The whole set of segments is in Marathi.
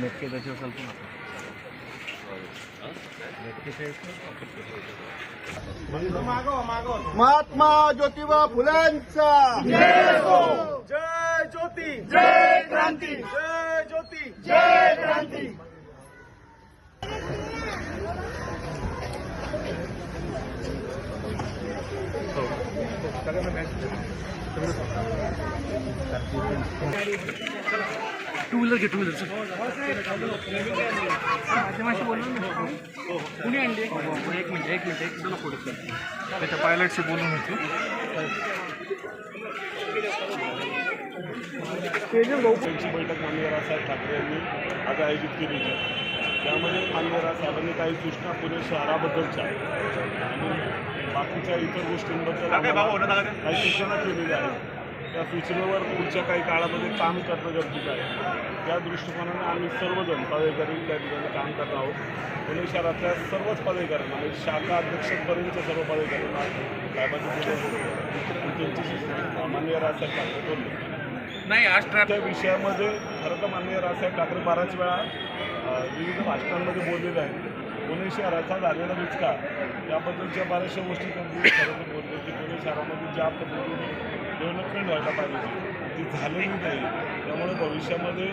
మెక్కి దశ महात्मा ज्योतिबा फुलेंचा. जय ज्योती. जय क्रांती. जय ज्योती. जय क्रांती. टू व्हीलर घे टू व्हीलर कुणी आणली एक मिनिट एक मिनिट एक तुला पुढे त्याच्या पायलटशी बोलून होती बैठक माननीय रावसाहेब ठाकरे यांनी आज आयोजित केली त्यामध्ये माननीय रावसाहेबांनी काही सूचना पुणे शहराबद्दलच्या आणि बाकीच्या इतर गोष्टींबद्दल काही सूचना केलेल्या आहेत. त्या सूचनेवर पुढच्या काही काळामध्ये काम करणं गरजेचं आहे. त्या दृष्टिकोनाने आम्ही सर्वजण पदाधिकारी त्या ठिकाणी काम करत आहोत. पुणे शहरातल्या सर्वच पदाधिकाऱ्यांना म्हणजे शाखा अध्यक्षपर्यंत सर्व पदाधिकाऱ्यांना साहेबांनी त्यांची माननीय रावसाहेब ठाकरे बोलले. नाही आज त्या विषयामध्ये खरं तर माननीय रावसाहेब ठाकरे बऱ्याच वेळा विविध भाषणांमध्ये बोललेले आहेत. पुणे शहराचा झालेला विचका याबद्दलच्या बऱ्याचशा गोष्टी त्यांनी खरं तर बोलले की पुणे शहरामध्ये ज्या पद्धतीने डेव्हलपमेंट व्हायला पाहिजे ती झालेली नाही त्यामुळे भविष्यामध्ये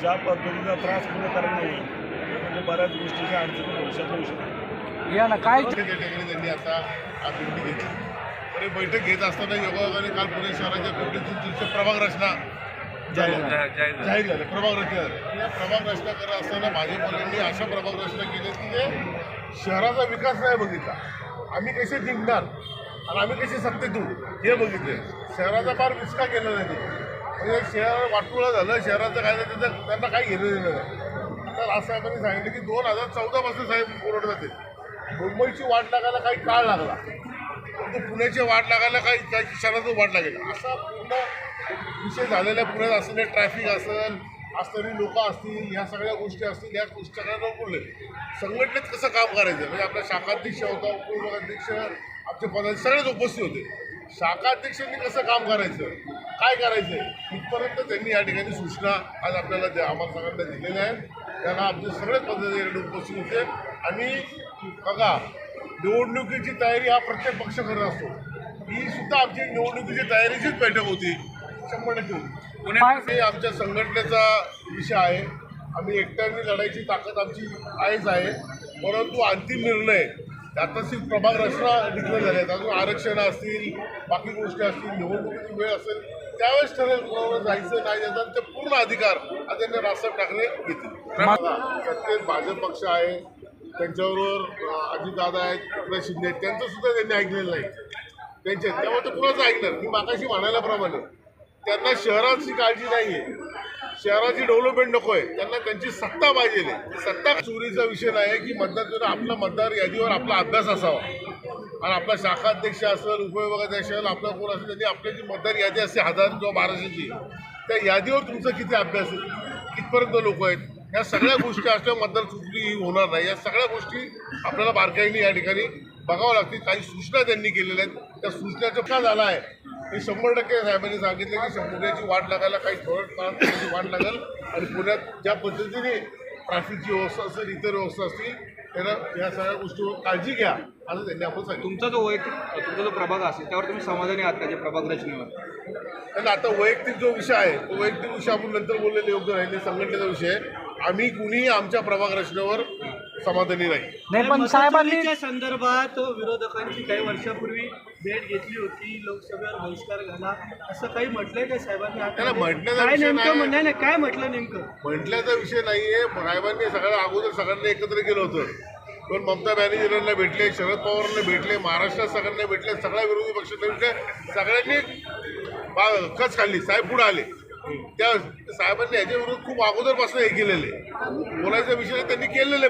ज्या पद्धतीचा त्रास पुणेकरांना होईल त्यामध्ये बऱ्याच गोष्टीच्या अडचणी भविष्यात होऊ शकतात या ना काय त्या ठिकाणी त्यांनी आता आज भेटी घेतली. ही बैठक घेत असताना योगायोगाने काल पुणे शहराच्या पिंपरी चिंचवडच्या प्रभाग रचना जाहीर झाल्या प्रभाग रचना झाल्या या प्रभाग रचना करत असताना भाजप मुलांनी अशा प्रभाग रचना केली की ते शहराचा विकास नाही बघितला. आम्ही कसे जिंकणार? आणि आम्ही कसे सत्तेत येऊ हे बघितले. शहराचा फार विस्का केला नाही म्हणजे शहर वाटोळं झालं शहराचं काय झालं त्याचं त्यांना काही घेणं देणं नाही. तर आज साहेबांनी सांगितलं की दोन हजार चौदापासून साहेब ओरडत होते. मुंबईची वाट लागायला काही काळ लागला. तो पुण्याची वाट लागायला काही त्या क्षणातच वाट लागेल. असा पूर्ण विषय झालेला आहे. पुण्यात असलेले ट्रॅफिक असेल असणारी लोक असतील ह्या सगळ्या गोष्टी असतील ह्या गोष्टी सगळ्यांना बोलले संघटनेत कसं काम करायचं? म्हणजे आपला शाखाध्यक्ष होता उपविभागाध्यक्ष आमचे पदाधिकारी सगळेच उपस्थित होते. शाखाध्यक्षांनी कसं काम करायचं? काय करायचं इथपर्यंत त्यांनी या ठिकाणी सूचना आज आपल्याला द्या आम्हाला सगळ्यांना दिलेल्या आहेत. त्याला आमचे सगळेच पदाधिकारी उपस्थित होते. आणि बघा निवडणुकीची तयारी हा प्रत्येक पक्ष करत असतो. ही सुद्धा आमची निवडणुकीची तयारीचीच बैठक होती. शंभर टक्के होती. हे आमच्या संघटनेचा विषय आहे. आम्ही एकट्याने लढायची ताकद आमची आहेच आहे. परंतु अंतिम निर्णय आता सिर्फ प्रभाग रचना डिक्लेअर झाले आहेत अजून आरक्षण असतील बाकी गोष्टी असतील निवडणुकीची वेळ असेल त्यावेळेस ठरेल कोणाला जायचं नाही जायचं आणि ते पूर्ण अधिकार त्यांनी राजसाहेब ठाकरे घेतील. सत्तेत भाजप पक्ष आहे. त्यांच्याबरोबर अजित अजितदादा आहेत एकनाथ शिंदे आहेत त्यांचं सुद्धा त्यांनी ऐकलेलं नाही. त्यांचे त्यामुळे ते कुणाचं ऐकणार? मी मागाशी म्हणायल्याप्रमाणे त्यांना शहराची काळजी नाही आहे शहराची डेव्हलपमेंट नको आहे त्यांना त्यांची सत्ता पाहिजे सत्ता चोरीचा विषय नाही आहे की मतदार आपला मतदार यादीवर आपला अभ्यास असावा. आणि आपला शाखा अध्यक्ष असेल उपविभागाध्यक्ष असेल आपला कोण असेल त्यांनी आपल्याची जी मतदार यादी असते हजार किंवा बाराशेची त्या यादीवर तुमचा किती अभ्यास आहे? कितपर्यंत लोक आहेत? या सगळ्या गोष्टी असल्या मतदार चुकली होणार नाही. या सगळ्या गोष्टी आपल्याला बारकाईने या ठिकाणी बघावं लागतील. काही सूचना त्यांनी केलेल्या आहेत. त्या सूचनाचं का झाला आहे हे शंभर टक्के साहेबांनी सांगितलं की पुण्याची वाट लागायला काही थोडं काळ पुण्याची वाट लागेल आणि पुण्यात ज्या पद्धतीने ट्रॅफिकची व्यवस्था असेल इतर व्यवस्था असतील त्यांना या सगळ्या गोष्टीवर काळजी घ्या. असं त्यांनी आपण सांगितलं. तुमचा जो वैयक्तिक तुमचा जो प्रभाग असेल त्यावर तुम्ही समाधानी आहात का? जे प्रभाग रचनेवर? आणि आता वैयक्तिक जो विषय आहे तो वैयक्तिक विषय आपण नंतर बोललेले योग्य राहिले. संघटनेचा विषय आहे. आम्ही कुणीही आमच्या प्रभाग रचनेवर समाधानी नाही. नाही पण साहेबांनी संदर्भात विरोधकांची काही वर्षापूर्वी भेट घेतली होती लोकसभेवर बहिष्कार घाला असं काही म्हटलंय का साहेबांनी? त्याला आता? म्हटण्याचा काय विषय नेमकं नाही. म्हणणं नाही काय म्हटलं नेमकं? म्हटल्याचा विषय नाहीये. साहेबांनी सगळ्या अगोदर सगळ्यांना एकत्र केलं होतं. पण ममता बॅनर्जींना भेटले शरद पवारांना भेटले महाराष्ट्रात सगळ्यांना भेटले सगळ्या विरोधी पक्षांना भेटले सगळ्यांनी बा- कच खाल्ली. साहेब पुढे आले. त्या साहेबांनी याच्याविरुद्ध खूप अगोदरपासून हे केलेले बोलायचा विषय त्यांनी केलेले